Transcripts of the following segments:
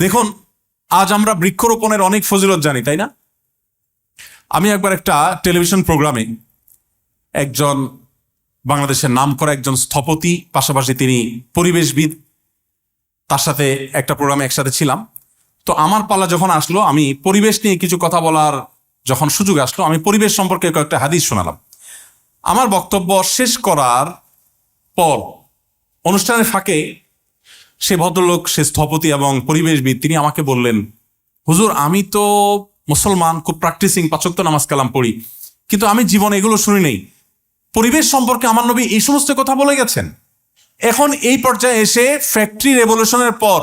দেখুন, আজ আমরা বৃক্ষরোপণের অনেক ফজিলত জানি, তাই না? আমি একবার একটা টেলিভিশন প্রোগ্রামে একজন বাংলাদেশের নাম করা একজন স্থপতি, পাশাপাশি তিনি পরিবেশবিদ, তার সাথে একটা প্রোগ্রামে একসাথে ছিলাম। তো আমার পালা যখন আসলো, আমি পরিবেশ নিয়ে কিছু কথা বলার যখন সুযোগ আসলো, আমি পরিবেশ সম্পর্কে কয়েকটা হাদিস শোনালাম। আমার বক্তব্য শেষ করার পর অনুষ্ঠানের ফাঁকে সে ভদ্রলোক, সে স্থপতি এবং পরিবেশবিদ, তিনি আমাকে বললেন, হুজুর, আমি তো মুসলমান, খুব প্র্যাকটিসিং পাচক্ত নামাজ কালাম পড়ি, কিন্তু আমি জীবনে এগুলো শুনি নেই। পরিবেশ সম্পর্কে আমার নবী এই সমস্ত কথা বলে গেছেন। এখন এই পর্যায়ে এসে ফ্যাক্টরি রেভলিউশনের পর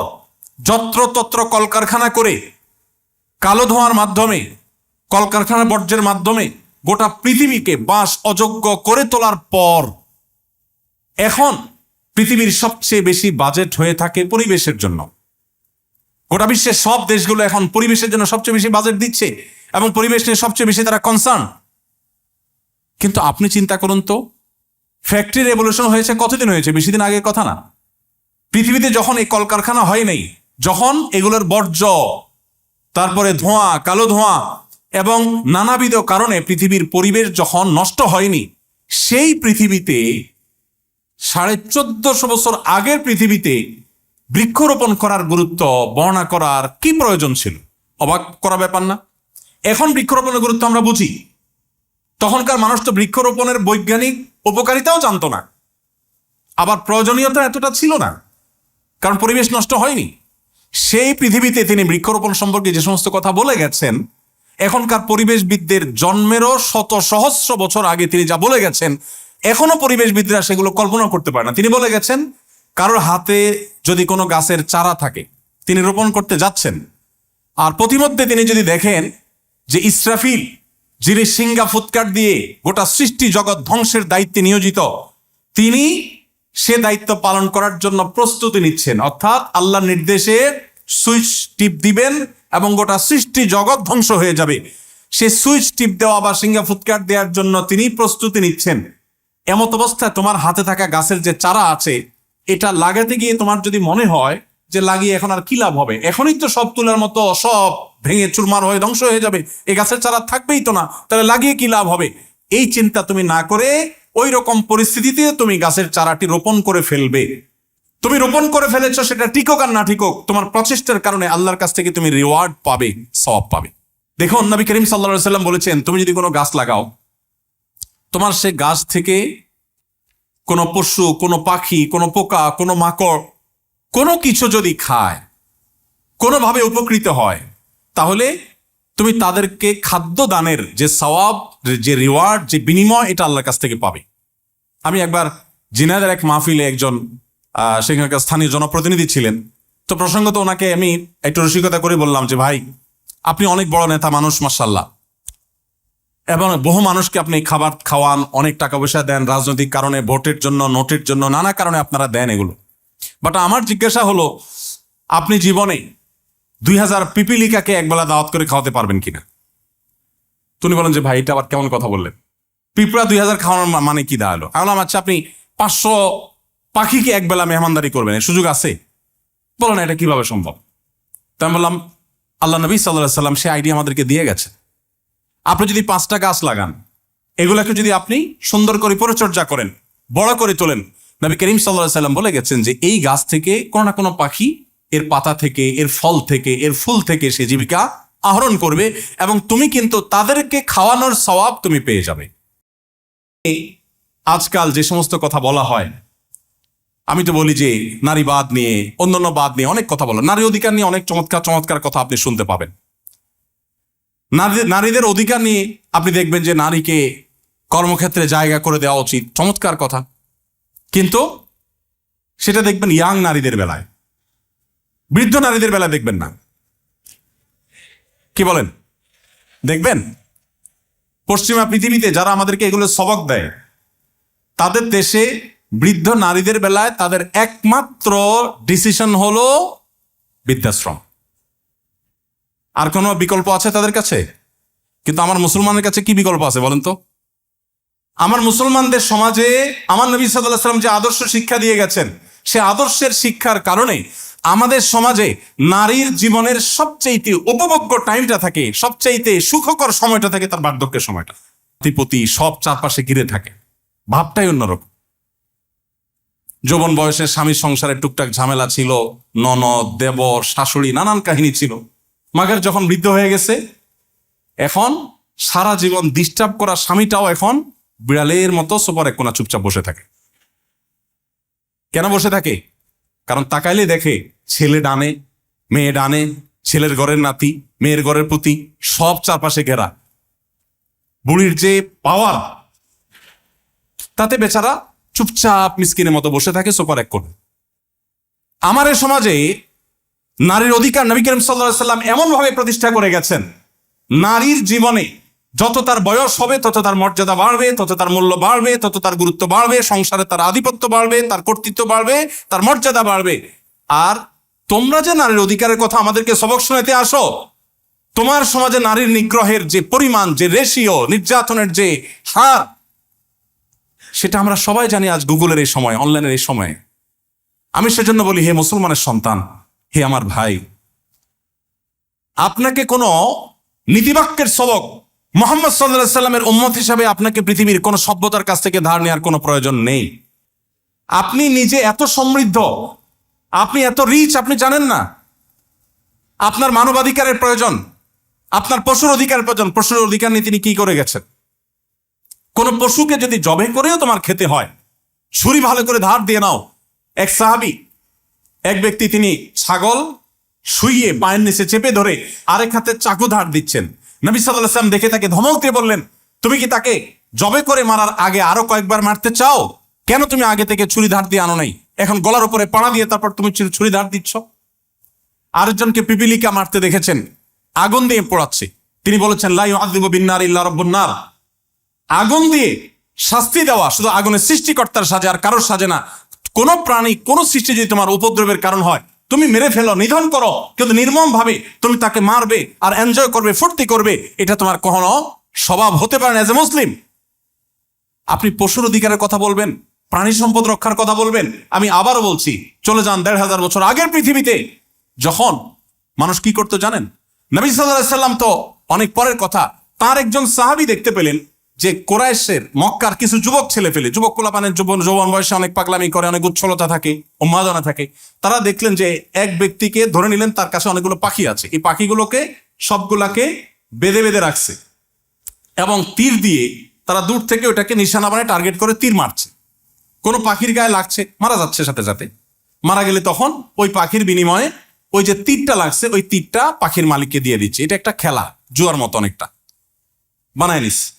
যত্রতত্র কলকারখানা করে, কালো ধোঁয়ার মাধ্যমে, কলকারখানা বর্জ্যের মাধ্যমে গোটা পৃথিবীকে বাঁশ অযোগ্য করে তোলার পর, এখন পৃথিবীর সবচেয়ে বেশি বাজেট হয়ে থাকে পরিবেশের জন্য। গোটা বিশ্বের সব দেশগুলো এখন পরিবেশের জন্য সবচেয়ে বেশি বাজেট দিচ্ছে এবং পরিবেশ নিয়ে সবচেয়ে বেশি তারা কনসার্ন কিন্তু আপনি চিন্তা করুন তো ফ্যাক্টরি রেভলিউশন হয়েছে কতদিন হয়েছে? বেশি দিন আগের কথা না। পৃথিবীতে যখন এই কলকারখানা হয় নাই, যখন এগুলোর বর্জ্য, তারপরে ধোঁয়া, কালো ধোঁয়া এবং নানাবিধ কারণে পৃথিবীর পরিবেশ যখন নষ্ট হয়নি, সেই পৃথিবীতে সাড়ে চোদ্দশো বছর আগের পৃথিবীতে বৃক্ষরোপণ করার গুরুত্ব বর্ণনা করার কি প্রয়োজন ছিল? অবাক করা ব্যাপার না। এখন বৃক্ষরোপণের গুরুত্ব আমরা বুঝি। তখনকার মানুষ তো বৃক্ষরোপণের বৈজ্ঞানিক উপকারিতাও জানতো না। আবার প্রয়োজনীয়তা এতটা ছিল না। কারণ পরিবেশ নষ্ট হয়নি। সেই পৃথিবীতে তিনি বৃক্ষরোপণ সম্পর্কে যে সমস্ত কথা বলে গেছেন, এখনকার পরিবেশবিদদের জন্মেরও শত সহস্র বছর আগে তিনি যা বলে গেছেন এখনও পরিবেশবিদরা সেগুলো কল্পনা করতে পারে না। তিনি বলে গেছেন, কারোর হাতে যদি কোনো গাছের চারা থাকে, তিনি রোপণ করতে যাচ্ছেন। আর প্রতিমধ্যে তিনি যদি দেখেন যে ইসরাফিল, যিনি সিঙ্গা ফুৎকার দিয়ে গোটা সৃষ্টি জগৎ ধ্বংসের দায়িত্বে নিয়োজিত, তিনি সে দায়িত্ব পালন করার জন্য প্রস্তুতি নিচ্ছেন। অর্থাৎ আল্লাহ নির্দেশে সুইচ টিপ দিবেন এবং গোটা সৃষ্টি জগৎ ধ্বংস হয়ে যাবে। সে সুইচ টিপ দেওয়া বা সিঙ্গা ফুৎকার দেওয়ার জন্য তিনি প্রস্তুতি নিচ্ছেন। এমত অবস্থায় তোমার হাতে থাকা গাছের যে চারা আছে, এটা লাগাতে গিয়ে তোমার যদি মনে হয় যে লাগিয়ে এখন আর কি লাভ হবে? এখনই তো সব তুলার মতো সব ভেঙে চুরমার হয়ে ধ্বংস হয়ে যাবে। এই গাছের চারা থাকবেই তো না, তাহলে লাগিয়ে কি লাভ হবে? এই চিন্তা তুমি না করে ওই রকম পরিস্থিতিতে তুমি গাছের চারাটি রোপণ করে ফেলবে। তুমি রোপণ করে ফেলেছ, সেটা টিকক আর না টিকক তোমার প্রচেষ্টার কারণে আল্লাহর কাছ থেকে তুমি রিওয়ার্ড পাবে সব পাবে। দেখুন, নবী করিম সাল্লা সাল্লাম বলেছেন, তুমি যদি কোনো গাছ লাগাও তোমার সে গাছ থেকে কোনো পশু, কোনো পাখি, কোনো পোকা, কোনো মাকড়, কোনো কিছু যদি খায়, কোনোভাবে উপকৃত হয়, তাহলে তুমি তাদেরকে খাদ্য দানের যে সওয়াব, যে রিওয়ার্ড, যে বিনিময়, এটা আল্লাহর কাছ থেকে পাবে। আমি একবার জিনাদের এক মাহফিলে একজন সেখানকার স্থানীয় জনপ্রতিনিধি ছিলেন। তো প্রসঙ্গত ওনাকে আমি একটু রসিকতা করে বললাম যে, ভাই, আপনি অনেক বড় নেতা মানুষ মাসাল্লাহ এবং বহু মানুষকে আপনি খাবার খাওয়ান, অনেক টাকা পয়সা দেন, রাজনৈতিক কারণে, ভোটের জন্য, নোটের জন্য, নানা কারণে আপনারা দেন এগুলো। বাট আমার জিজ্ঞাসা হলো, আপনি জীবনে দুই হাজার পিপিলিকাকে একবেলা দাওয়াত করে খাওয়াতে পারবেন কিনা? তুমি বলেন যে, ভাই, এটা আবার কেমন কথা বললেন? পিঁপড়া দুই হাজার খাওয়ানোর মানে কি দাঁড়াল আমি বললাম আচ্ছা আপনি পাঁচশো পাখিকে একবেলা মেহমানদারি করবেন সুযোগ আছে? বলেন, এটা কীভাবে সম্ভব? তো আমি বললাম, আল্লাহ নবী সাল্লাহ সাল্লাম সে আইডিয়া আমাদেরকে দিয়ে গেছে। আপনি যদি পাঁচটা গাছ লাগান, এগুলাকে যদি আপনি সুন্দর করে পরিচর্যা করেন, বড় করে তোলেন, নবী করিম সাল্লাহ সাল্লাম বলে গেছেন যে এই গাছ থেকে কোনো না কোনো পাখি এর পাতা থেকে, এর ফল থেকে, এর ফুল থেকে সে জীবিকা আহরণ করবে এবং তুমি কিন্তু তাদেরকে খাওয়ানোর স্বভাব তুমি পেয়ে যাবে। আজকাল যে সমস্ত কথা বলা হয়, আমি তো বলি যে নারীবাদ নিয়ে, অন্যান্য বাদ নিয়ে অনেক কথা বলা, নারী অধিকার নিয়ে অনেক চমৎকার চমৎকার কথা আপনি শুনতে পাবেন। নারী- নারীদের অধিকার নিয়ে আপনি দেখবেন যে নারীকে কর্মক্ষেত্রে জায়গা করে দেওয়া উচিত। চমৎকার কথা। কিন্তু সেটা দেখবেন ইয়াং নারীদের বেলায়। বৃদ্ধ নারীদের বেলায় দেখবেন না। কি বলেন? দেখবেন? পশ্চিমা পৃথিবীতে যারা আমাদেরকে এগুলো সবক দেয়, তাদের দেশে বৃদ্ধ নারীদের বেলায় তাদের একমাত্র ডিসিশন হলো বৃদ্ধাশ্রম। আর কোনো বিকল্প আছে তাদের কাছে? কিন্তু আমার মুসলমানের কাছে কি বিকল্প আছে বলেন তো? আমার মুসলমানদের সমাজে আমার নবী সাল্লাম যে আদর্শ শিক্ষা দিয়ে গেছেন, সে আদর্শের শিক্ষার কারণে আমাদের সমাজে নারীর জীবনের সবচাইতে উপভোগ্য টাইমটা থাকে, সবচাইতে সুখকর সময়টা থাকে তার বার্ধক্যের সময়টা। প্রতি সব চারপাশে ঘিরে থাকে, ভাবটাই অন্যরকম। যৌবন বয়সে স্বামীর সংসারে টুকটাক ঝামেলা ছিল, ননদ, দেবর, শাশুড়ি, নানান কাহিনী ছিল। মাগের যখন বৃদ্ধ হয়ে গেছে, এখন সারা জীবন ডিস্টার্ব করা স্বামীটাও এখন বিড়ালের মতো সোপার এক কোনা চুপচাপ বসে থাকে। কেন বসে থাকে? কারণ তাকাইলে দেখে ছেলে ডানে, মেয়ে ডানে, ছেলের ঘরের নাতি, মেয়ের ঘরের প্রতি সব চারপাশে ঘেরা। বুড়ির যে পাওয়ার তাতে বেচারা চুপচাপ মিসকিনের মতো বসে থাকে সোপার এক কোণে। আমার সমাজে নারীর অধিকার নবী করিম সাল্লাহ সাল্লাম এমন ভাবে প্রতিষ্ঠা করে গেছেন, নারীর জীবনে যত তার বয়স হবে, তত তার মর্যাদা বাড়বে, তত তার মূল্য বাড়বে, তত তার গুরুত্ব বাড়বে, সংসারে তার আধিপত্য বাড়বে, তার কর্তৃত্ব বাড়বে, তার মর্যাদা বাড়বে। আর তোমরা যে নারীর অধিকারের কথা আমাদেরকে সবক শোনাতে আসো, তোমার সমাজে নারীর নিগ্রহের যে পরিমাণ, যে রেশিও নির্যাতনের যে হার, সেটা আমরা সবাই জানি আজ গুগলের এই সময়, অনলাইনের এই সময়ে। আমি সেজন্য বলি, হে মুসলমানের সন্তান হে আমার ভাই, আপনাকে কোনো নীতিবাক্যের সবক মোহাম্মদ সাল্লাহ সাল্লামের উম্মত হিসাবে আপনাকে পৃথিবীর কোনো সভ্যতার কাছ থেকে ধার নেওয়ার কোনো প্রয়োজন নেই। আপনি নিজে এত সমৃদ্ধ, আপনি এত রিচ আপনি জানেন না। আপনার মানবাধিকারের প্রয়োজন, আপনার পশুর অধিকারের প্রয়োজন, পশুর অধিকার নিয়ে তিনি কি করে গেছেন? কোন পশুকে যদি জবে করেও তোমার খেতে হয়, ছুরি ভালো করে ধার দিয়ে নাও। এক সাহাবি এক ব্যক্তি তিনি ছাগল শুইয়ে পায়ের নিচে চেপে ধরে আরেক হাতে চাকু ধার দিচ্ছেন। নবী সাল্লাম দেখে তাকে ধমক দিয়ে বললেন, তুমি কি তাকে জবে করে মারার আগে আরও কয়েকবার মারতে চাও? কেন তুমি আগে থেকে ছুরি ধার দিয়ে আনো নাই? এখন গলার উপরে পাড়া দিয়ে তারপর তুমি ছুরি- ধার দিচ্ছ? আরেকজনকে পিপিলিকা মারতে দেখেছেন, আগুন দিয়ে পোড়াচ্ছে। তিনি বলেছেন লাই আদিব ইল্লা রব্বুন্নার আগুন দিয়ে শাস্তি দেওয়া শুধু আগুনের সৃষ্টিকর্তার সাজে আর কারোর সাজে না কোন প্রাণী, কোন সৃষ্টি যদি তোমার উপদ্রবের কারণ হয়, তুমি মেরে ফেলো, নিধন করো। কিন্তু নির্মম ভাবে তুমি তাকে মারবে আর এনজয় করবে, ফুর্তি করবে, এটা তোমার কখনো স্বভাব হতে পারে এজ এ মুসলিম আপনি পশুর অধিকারের কথা বলবেন, প্রাণী সম্পদ রক্ষার কথা বলবেন, আমি আবারও বলছি, চলে যান দেড় হাজার বছর আগের পৃথিবীতে, যখন মানুষ কি করতে জানেন? নবী সাল্লাম তো অনেক পরের কথা, তার একজন সাহাবি দেখতে পেলেন যে কোরাইশের, মক্কার কিছু যুবক ছেলে ফেলে, যুবক কোলাপানের যুবন যৌবন বয়সে অনেক পাগলামি করে, অনেক উচ্ছলতা থাকে, উন্মাদনা থাকে, তারা দেখলেন যে এক ব্যক্তিকে ধরে নিলেন, তার কাছে অনেকগুলো পাখি আছে। এই পাখিগুলোকে সবগুলাকে বেঁধে বেঁধে রাখছে এবং তীর দিয়ে তারা দূর থেকে ওটাকে নিশানা বানায় টার্গেট করে তীর মারছে। কোনো পাখির গায়ে লাগছে, মারা যাচ্ছে সাথে সাথে। মারা গেলে তখন ওই পাখির বিনিময়ে ওই যে তীরটা লাগছে, ওই তীরটা পাখির মালিককে দিয়ে দিচ্ছে। এটা একটা খেলা, জুয়ার মতো অনেকটা। বানায় নিস।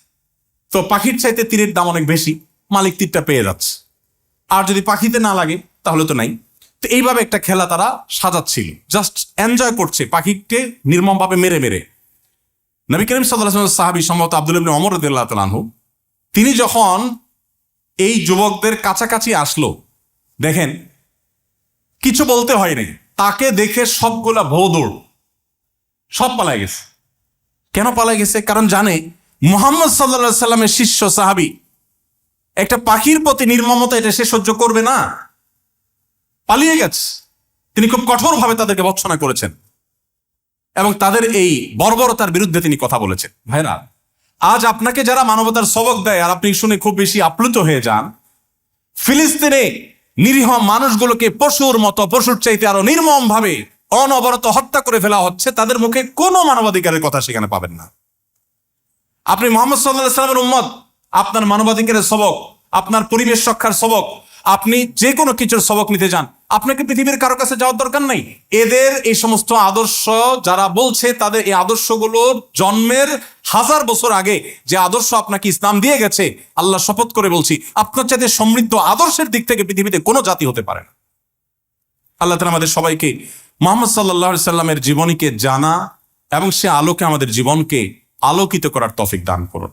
তো পাখির চাইতে তীরের দাম অনেক বেশি, মালিক তীরটা পেয়ে যাচ্ছে। আর যদি পাখিতে না লাগে, তাহলে তো নাই। তো এইভাবে একটা খেলা তারা সাজাচ্ছিল। জাস্ট এনজয় করছে, পাখিকে নির্মমভাবে মেরে মেরে। নবী করিম সাল্লাহ সাহাবি সম্ভবত আব্দুল ইবনে অমর তালানহু তিনি যখন এই যুবকদের কাছাকাছি আসলো, দেখেন, কিছু বলতে হয়নি তাকে দেখে সবগুলা ভৌদৌড় সব পালাই গেছে। কেন পালাই গেছে? কারণ জানে মোহাম্মদ সাল্লা সাল্লামের শিষ্য, সাহাবি। একটা পাখির প্রতি নির্মমতা এটা সে সহ্য করবে না। পালিয়ে গেছে। তিনি খুব কঠোরভাবে তাদেরকে ভৎসনা করেছেন। এবং তাদের এই বর্বরতার বিরুদ্ধে তিনি কথা বলেছেন। ভাইরা, আজ আপনাকে যারা মানবতার সবক দেয়, আর আপনি শুনে খুব বেশি আপ্লুত হয়ে যান, ফিলিস্তিনে নিরীহ মানুষগুলোকে পশুর মতো, পশুর চাইতে আরও নির্মম ভাবে অনবরত হত্যা করে ফেলা হচ্ছে, তাদের মুখে কোনো মানবাধিকারের কথা সেখানে পাবেন না। আপনি মোহাম্মদ সাল্লাহ সাল্লামের উম্মত, আপনার মানবাধিকারের সবক, আপনার পরিবেশ রক্ষার সবক, আপনি যে কোনো কিছুর সবক নিতে যান আপনাকে পৃথিবীর কারও কাছে যাওয়ার দরকার নাই। এদের এই সমস্ত আদর্শ যারা বলছে, তাদের এই আদর্শগুলো জন্মের হাজার বছর আগে যে আদর্শ আপনাকে ইসলাম দিয়ে গেছে, আল্লাহ শপথ করে বলছি, আপনার চাইতে সমৃদ্ধ আদর্শের দিক থেকে পৃথিবীতে কোনো জাতি হতে পারে না। আল্লাহ তালা আমাদের সবাইকে মোহাম্মদ সাল্লাহ সাল্লামের জীবনীকে জানা এবং সে আলোকে আমাদের জীবনকে আলোকিত করার তফিক দান করুন।